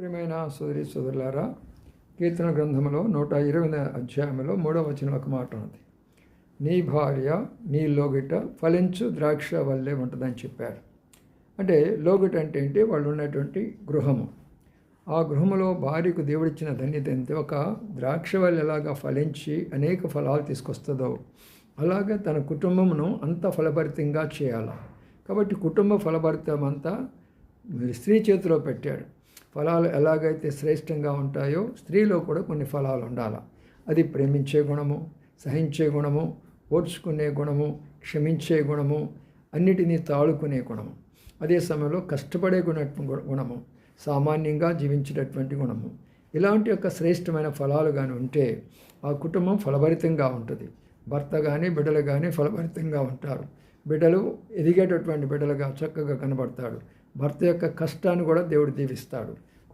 ప్రియమైన సోదరి సోదరులారా కీర్తన గ్రంథంలో నూట ఇరవై అధ్యాయంలో మూడవ వచనం ఒక మాట ఉన్నది. నీ భార్య నీ లోగిట ఫలించు ద్రాక్ష వల్లే ఉంటుందని చెప్పారు అంటే లోగిట అంటే ఏంటి? వాళ్ళు ఉన్నటువంటి గృహము. ఆ గృహములో భార్యకు దేవుడిచ్చిన ధన్యత ఏంటి? ఒక ద్రాక్ష వల్ల ఎలాగా ఫలించి అనేక ఫలాలు తీసుకొస్తుందో అలాగే తన కుటుంబమును అంత ఫలభరితంగా చేయాలి? కాబట్టి కుటుంబ ఫలభరితం అంతా స్త్రీ చేతిలో పెట్టాడు. ఫలాలు ఎలాగైతే శ్రేష్టంగా ఉంటాయో స్త్రీలో కూడా కొన్ని ఫలాలు ఉండాలి. అది ప్రేమించే గుణము సహించే గుణము ఓర్చుకునే గుణము క్షమించే గుణము అన్నిటినీ తాళుకునే గుణము. అదే సమయంలో కష్టపడే గుణ గుణము సామాన్యంగా జీవించేటటువంటి గుణము. ఇలాంటి యొక్క శ్రేష్టమైన ఫలాలు కానీ ఉంటే ఆ కుటుంబం ఫలభరితంగా ఉంటుంది. భర్త కానీ బిడ్డలు కానీ ఫలభరితంగా ఉంటారు. బిడ్డలు ఎదిగేటటువంటి బిడ్డలుగా చక్కగా కనబడతాడు. భర్త యొక్క కష్టాన్ని కూడా దేవుడు దీవిస్తాడు.